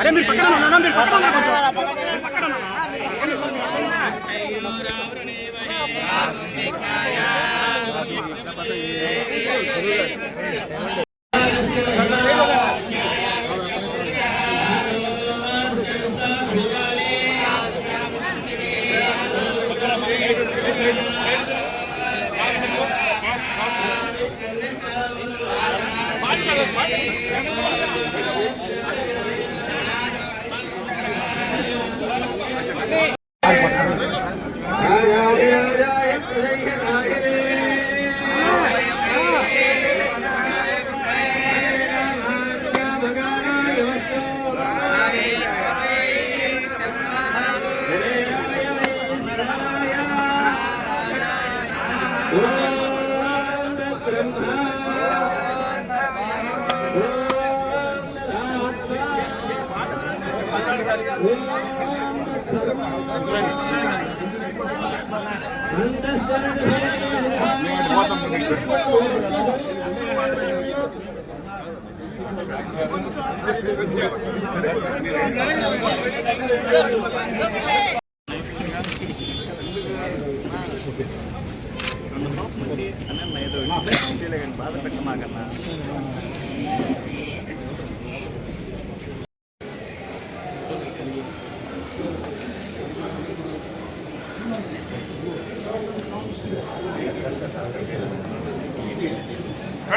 అరే మీరు పక్కన ఉన్నా మీరు పక్కన ఉన్నా కొంచెం. మీరు బాధ పెట్టమాకన్నా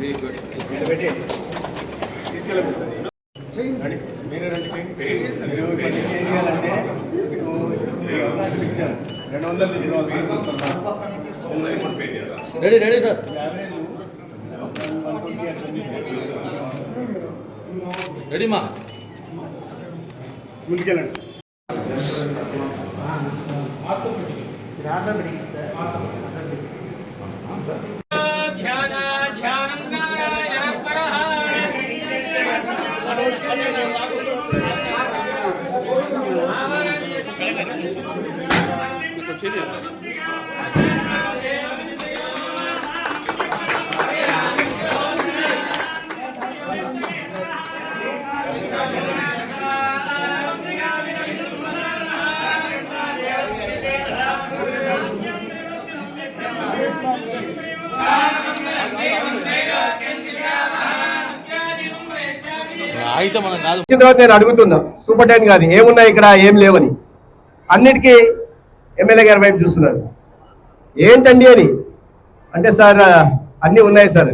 వెరీ గుడ్ మీరు రెండు మీరు చేయాలంటే మీకు అవకాశం ఇచ్చారు రెండు వందలు తీసుకోవాలి రెడీ రెడీ సార్ రెడీ మా ముందుకెళ్ళండి. అయితే మనం కాదు వచ్చిన తర్వాత నేను అడుగుతున్నా సూపరింటెండెంట్ కానీ ఏమున్నాయి ఇక్కడ ఏం లేవని. అన్నిటికీ ఎమ్మెల్యే గారి వైపు చూస్తున్నారు. ఏంటండి అని అంటే సార్ అన్నీ ఉన్నాయి సార్.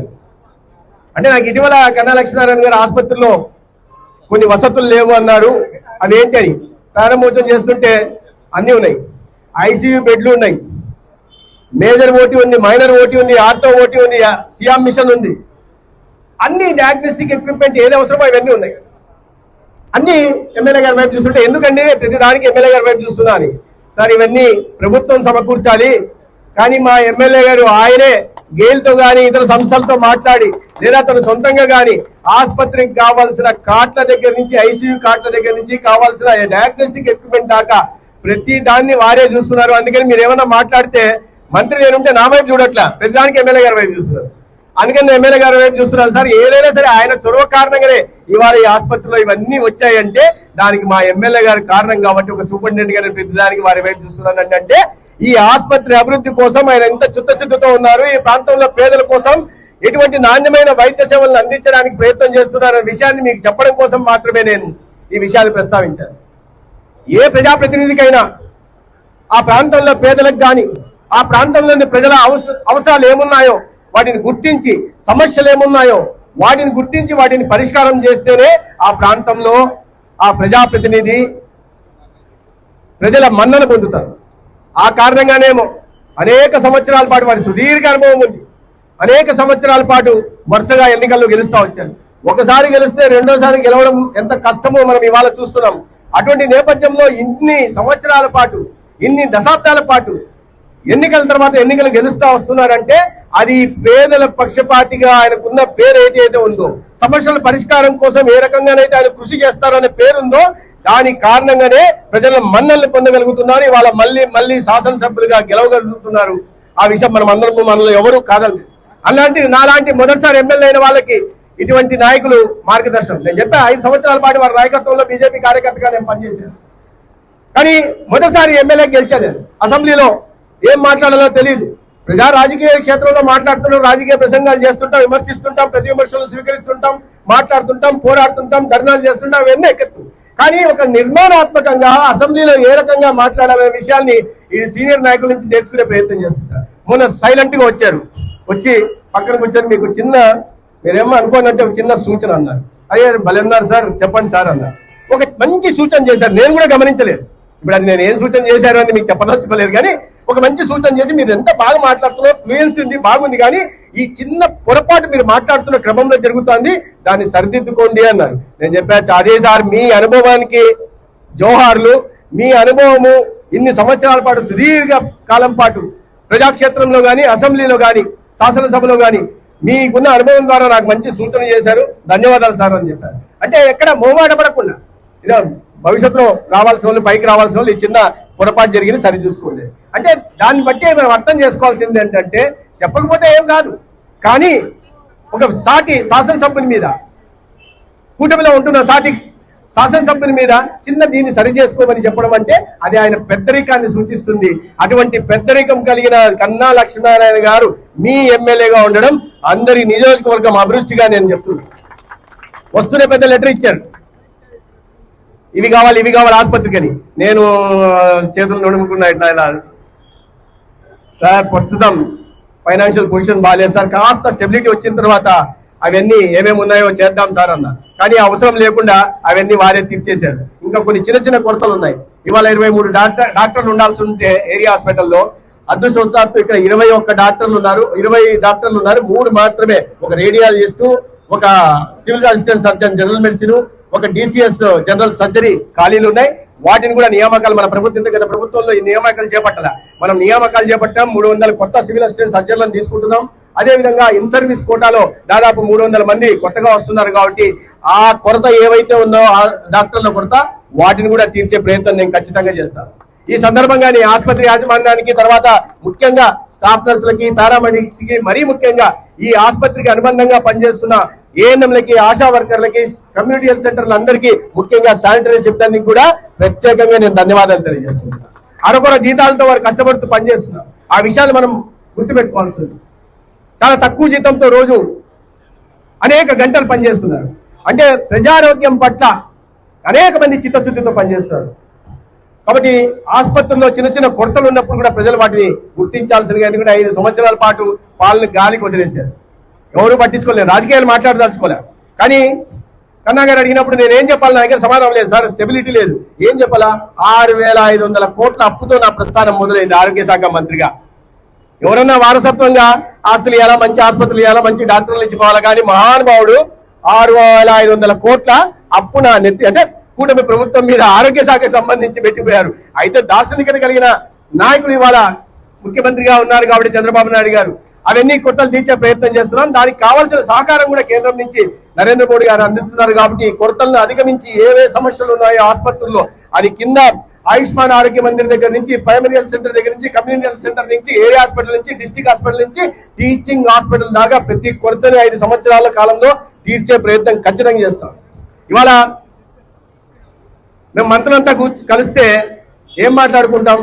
అంటే నాకు ఇటీవల కన్నా లక్ష్మీనారాయణ గారు ఆసుపత్రిలో కొన్ని వసతులు లేవు అన్నారు అవి ఏంటి అని? ప్రారంభోత్సవం చేస్తుంటే అన్నీ ఉన్నాయి. ఐసీయూ బెడ్లు ఉన్నాయి. మేజర్ ఓటీ ఉంది మైనర్ ఓటీ ఉంది ఆర్థో ఓటీ ఉంది సియామ్ మిషన్ ఉంది. అన్ని డయాగ్నోస్టిక్ ఎక్విప్మెంట్ ఏది అవసరమో ఇవన్నీ ఉన్నాయి. అన్ని ఎమ్మెల్యే గారి వైపు చూస్తుంటే ఎందుకండి ప్రతి దానికి ఎమ్మెల్యే గారి వైపు చూస్తున్నా అని? సార్ ఇవన్నీ ప్రభుత్వం సమకూర్చాలి. కానీ మా ఎమ్మెల్యే గారు ఆయనే గేల్తో కానీ ఇతర సంస్థలతో మాట్లాడి లేదా తన సొంతంగా కానీ ఆసుపత్రికి కావాల్సిన కార్ట్ల దగ్గర నుంచి ఐసీయూ కార్ట్ల దగ్గర నుంచి కావాల్సిన డయాగ్నోస్టిక్ ఎక్విప్మెంట్ దాకా ప్రతి దాన్ని వారే చూస్తున్నారు. అందుకని మీరు ఏమన్నా మాట్లాడితే మంత్రి నేనుంటే నా వైపు చూడట్లా. ప్రతిదానికి ఎమ్మెల్యే గారి వైపు చూస్తున్నారు. అందుకని ఎమ్మెల్యే గారు వైపు చూస్తున్నాను సార్. ఏదైనా సరే ఆయన చొరవ కారణంగానే ఇవాళ ఈ ఆసుపత్రిలో ఇవన్నీ వచ్చాయంటే దానికి మా ఎమ్మెల్యే గారి కారణం కాబట్టి ఒక సూపరింటెండెంట్ గారి ప్రతిదానికి వారి వైపు చూస్తున్నాను అంటే ఈ ఆసుపత్రి అభివృద్ధి కోసం ఆయన ఎంత చిత్తశుద్ధితో ఉన్నారు ఈ ప్రాంతంలో పేదల కోసం ఎటువంటి నాణ్యమైన వైద్య సేవలను అందించడానికి ప్రయత్నం చేస్తున్నారనే విషయాన్ని మీకు చెప్పడం కోసం మాత్రమే నేను ఈ విషయాన్ని ప్రస్తావించాను. ఏ ప్రజాప్రతినిధికైనా ఆ ప్రాంతంలో పేదలకు కానీ ఆ ప్రాంతంలోని ప్రజల అవసరాలు ఏమున్నాయో వాటిని గుర్తించి సమస్యలు ఏమున్నాయో వాటిని గుర్తించి వాటిని పరిష్కారం చేస్తేనే ఆ ప్రాంతంలో ఆ ప్రజాప్రతినిధి ప్రజల మన్నన పొందుతారు. ఆ కారణంగానేమో అనేక సంవత్సరాల పాటు వారి సుదీర్ఘ అనుభవం ఉంది. అనేక సంవత్సరాల పాటు వరుసగా ఎన్నికల్లో గెలుస్తూ వచ్చారు. ఒకసారి గెలిస్తే రెండోసారి గెలవడం ఎంత కష్టమో మనం ఇవాళ చూస్తున్నాం. అటువంటి నేపథ్యంలో ఇన్ని సంవత్సరాల పాటు ఇన్ని దశాబ్దాల పాటు ఎన్నికల తర్వాత ఎన్నికలు గెలుస్తా వస్తున్నారంటే అది పేదల పక్షపాతిగా ఆయనకున్న పేరు ఏదైతే ఉందో సమస్యల పరిష్కారం కోసం ఏ రకంగానైతే ఆయన కృషి చేస్తారనే పేరుందో దాని కారణంగానే ప్రజల మన్నల్ని పొందగలుగుతున్నారు. ఇవాళ మళ్ళీ మళ్ళీ శాసనసభ్యులుగా గెలవగలుగుతున్నారు. ఆ విషయం మనం అందరం మనలో ఎవరు కాదండి అలాంటి నాలాంటి మొదటిసారి ఎమ్మెల్యే అయిన వాళ్ళకి ఇటువంటి నాయకులు మార్గదర్శనం. నేను చెప్పా ఐదు సంవత్సరాల పాటు వారి నాయకత్వంలో బీజేపీ కార్యకర్తగా నేను పనిచేశాను. కానీ మొదటిసారి ఎమ్మెల్యే గెలిచాను నేను. అసెంబ్లీలో ఏం మాట్లాడాలో తెలియదు ప్రజా రాజకీయ క్షేత్రంలో మాట్లాడుతున్నాం రాజకీయ ప్రసంగాలు చేస్తుంటాం విమర్శిస్తుంటాం ప్రతి విమర్శలు స్వీకరిస్తుంటాం మాట్లాడుతుంటాం పోరాడుతుంటాం ధర్నాలు చేస్తుంటాం అవన్నీ ఎక్కత్తు కానీ ఒక నిర్మాణాత్మకంగా అసెంబ్లీలో ఏ రకంగా మాట్లాడాలనే విషయాన్ని ఈ సీనియర్ నాయకుల నుంచి నేర్చుకునే ప్రయత్నం చేస్తుంటారు. మొన్న సైలెంట్గా వచ్చారు. వచ్చి పక్కన కూర్చొని మీకు చిన్న మీరేమో అనుకోనంటే ఒక చిన్న సూచన అన్నారు. అయ్యారు భలేన్నారు సార్ చెప్పండి సార్ అన్నారు. ఒక మంచి సూచన చేశారు. నేను కూడా గమనించలేదు. ఇప్పుడు అది నేను ఏం సూచన చేశారు అని మీకు చెప్పదలుచుకోలేదు కానీ ఒక మంచి సూచన చేసి మీరు ఎంత బాగా మాట్లాడుతున్నారో ఫ్లూయెన్సీ ఉంది బాగుంది కానీ ఈ చిన్న పొరపాటు మీరు మాట్లాడుతున్న క్రమంలో జరుగుతోంది దాన్ని సరిదిద్దుకోండి అన్నారు. నేను చెప్పాను అదే సార్ మీ అనుభవానికి జోహార్లు మీ అనుభవము ఇన్ని సంవత్సరాల పాటు సుదీర్ఘ కాలం పాటు ప్రజాక్షేత్రంలో కానీ అసెంబ్లీలో కానీ శాసనసభలో కానీ మీకున్న అనుభవం ద్వారా నాకు మంచి సూచన చేశారు. ధన్యవాదాలు సార్ అని చెప్పారు. అంటే ఎక్కడ మొహమాట పడకుండా. ఇదో భవిష్యత్తులో రావాల్సిన వాళ్ళు పైకి రావాల్సిన వాళ్ళు ఈ చిన్న పొరపాటు జరిగింది సరి చూసుకోండి. అంటే దాన్ని బట్టి మనం అర్థం చేసుకోవాల్సింది ఏంటంటే చెప్పకపోతే ఏం కాదు. కానీ ఒక సాటి శాసనసభ్యుని మీద కూటమిలో ఉంటున్న సాటి శాసనసభ్యుని మీద చిన్న దీన్ని సరి చేసుకోమని చెప్పడం అంటే అది ఆయన పెద్దరికాన్ని సూచిస్తుంది. అటువంటి పెద్దరికం కలిగిన కన్నా లక్ష్మీనారాయణ గారు మీ ఎమ్మెల్యేగా ఉండడం అందరి నియోజకవర్గం అభివృష్టిగా నేను చెప్తున్నాను. వస్తూనే పెద్ద లెటర్ ఇచ్చారు. ఇవి కావాలి ఇవి కావాలి ఆసుపత్రికి అని. నేను చేతులు నడుముకున్నా ఇట్లా ఇలా సార్ ప్రస్తుతం ఫైనాన్షియల్ పొజిషన్ బాగాలేదు సార్. కాస్త స్టెబిలిటీ వచ్చిన తర్వాత అవన్నీ ఏమేమి ఉన్నాయో చేద్దాం సార్ అన్న. కానీ అవసరం లేకుండా అవన్నీ వారే తీర్చేశారు. ఇంకా కొన్ని చిన్న చిన్న కొరతలు ఉన్నాయి. ఇవాళ ఇరవై మూడు డాక్టర్ డాక్టర్లు ఉండాల్సి ఉంటే ఏరియా హాస్పిటల్లో అదృష్టవశాత్తు ఇక్కడ ఇరవై ఒక్క డాక్టర్లు ఉన్నారు. ఇరవై డాక్టర్లు ఉన్నారు. మూడు మాత్రమే ఒక రేడియాలజిస్టు ఒక civil assistant surgeon general medicine ఒక డిసిఎస్ జనరల్ సర్జరీ ఖాళీలు ఉన్నాయి. వాటిని కూడా నియామకాలు మన ప్రభుత్వం గత ప్రభుత్వంలో ఈ నియామకాలు చేపట్టాల? మనం నియామకాలు చేపట్టాం. మూడు వందల కొత్త సివిల్ అసిస్టెంట్ సర్జన్లను తీసుకుంటున్నాం. అదే విధంగా ఇన్ సర్వీస్ కోటాలో దాదాపు మూడు వందల మంది కొత్తగా వస్తున్నారు కాబట్టి ఆ కొరత ఏవైతే ఉందో ఆ డాక్టర్ల కొరత వాటిని కూడా తీర్చే ప్రయత్నం నేను ఖచ్చితంగా చేస్తాను. ఈ సందర్భంగానే ఆసుపత్రి యాజమాన్యానికి తర్వాత ముఖ్యంగా స్టాఫ్ నర్సులకి పారామెడిక్స్కి మరీ ముఖ్యంగా ఈ ఆసుపత్రికి అనుబంధంగా పనిచేస్తున్న ఏఎన్ఎంలకి ఆశా వర్కర్లకి కమ్యూనిటీ హెల్త్ సెంటర్ల అందరికీ ముఖ్యంగా శానిటరీ సిబ్బందికి కూడా ప్రత్యేకంగా నేను ధన్యవాదాలు తెలియజేస్తున్నాను. అరకొర జీతాలతో వారు కష్టపడుతూ పనిచేస్తున్నారు. ఆ విషయాలు మనం గుర్తుపెట్టుకోవాల్సి ఉంది. చాలా తక్కువ జీతంతో రోజు అనేక గంటలు పనిచేస్తున్నారు. అంటే ప్రజారోగ్యం పట్ల అనేక మంది చిత్తశుద్ధితో పనిచేస్తున్నారు. కాబట్టి ఆసుపత్రుల్లో చిన్న చిన్న కొరతలు ఉన్నప్పుడు కూడా ప్రజలు వాటిని గుర్తించాల్సిందిగా ఎందుకంటే ఐదు సంవత్సరాల పాటు వాళ్ళని గాలికి వదిలేశారు. ఎవరు పట్టించుకోలేదు. రాజకీయాలు మాట్లాడదలుచుకోలే. కానీ కన్నా గారు అడిగినప్పుడు నేను ఏం చెప్పాలి? నా దగ్గర సమాధానం లేదు సార్ స్టెబిలిటీ లేదు. ఏం చెప్పాలా? ఆరు వేల ఐదు వందల కోట్ల అప్పుతో నా ప్రస్థానం మొదలైంది ఆరోగ్య శాఖ మంత్రిగా. ఎవరన్నా వారసత్వంగా ఆస్తులు ఇవ్వాలా మంచి ఆసుపత్రులు ఇవ్వాలా మంచి డాక్టర్లు ఇచ్చుకోవాలా? కానీ మహానుభావుడు ఆరు వేల ఐదు వందల కోట్ల అప్పు నా నెత్తి అంటే కూటమి ప్రభుత్వం మీద ఆరోగ్య శాఖకు సంబంధించి పెట్టిపోయారు. అయితే దార్శనికత కలిగిన నాయకులు ఇవాళ ముఖ్యమంత్రిగా ఉన్నారు కాబట్టి చంద్రబాబు నాయుడు గారు. అవన్నీ కొత్తలు తీర్చే ప్రయత్నం చేస్తున్నాం. దానికి కావాల్సిన సహకారం కూడా కేంద్రం నుంచి నరేంద్ర మోడీ గారు అందిస్తున్నారు కాబట్టి ఈ కొరతలను అధిగమించి ఏవే సమస్యలు ఉన్నాయో ఆసుపత్రుల్లో అది కింద ఆయుష్మాన్ ఆరోగ్య మందిర్ దగ్గర నుంచి ప్రైమరీ హెల్త్ సెంటర్ దగ్గర నుంచి కమ్యూనిటీ హెల్త్ సెంటర్ నుంచి ఏరియా హాస్పిటల్ నుంచి డిస్టిక్ హాస్పిటల్ నుంచి టీచింగ్ హాస్పిటల్ దాకా ప్రతి కొరతని ఐదు సంవత్సరాల కాలంలో తీర్చే ప్రయత్నం ఖచ్చితంగా చేస్తాం. ఇవాళ మేము మంత్రులంతా కూర్చు కలిస్తే ఏం మాట్లాడుకుంటాం?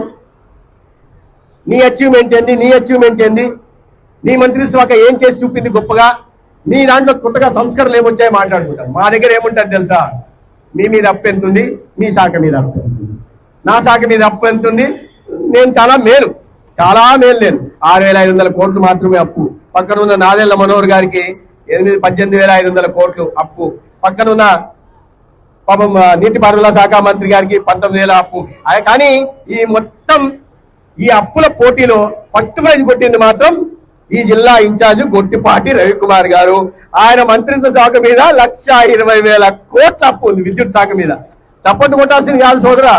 నీ అచీవ్మెంట్ ఏంది? నీ అచీవ్మెంట్ ఏంది? నీ మంత్రి శాఖ ఏం చేసి చూపింది గొప్పగా? మీ దాంట్లో కొత్తగా సంస్కరణలు ఏమొచ్చాయో మాట్లాడుకుంటాం. మా దగ్గర ఏముంటుంది తెలుసా? మీ మీద అప్పు ఎంత ఉంది? మీ శాఖ మీద అప్పు ఎంత ఉంది? నా శాఖ మీద అప్పు ఎంత ఉంది? నేను చాలా మేలు. చాలా మేలు నేను. ఆరు వేల ఐదు వందల కోట్లు మాత్రమే అప్పు. పక్కన ఉన్న నాదెళ్ళ మనోహర్ గారికి ఎనిమిది పద్దెనిమిది వేల ఐదు వందల కోట్లు అప్పు. పక్కన ఉన్న పాపం నీటిపారుదల శాఖ మంత్రి గారికి పంతొమ్మిది వేల అప్పు. కానీ ఈ మొత్తం ఈ అప్పుల పోటీలో ఫస్ట్ ప్రైజ్ కొట్టింది మాత్రం ఈ జిల్లా ఇన్ఛార్జ్ గొట్టిపాటి రవికుమార్ గారు. ఆయన మంత్రిత్వ శాఖ మీద లక్ష ఇరవై వేల కోట్ల అప్పు ఉంది విద్యుత్ శాఖ మీద. చప్పట్టు కొట్టాల్సింది కాదు సోదరా.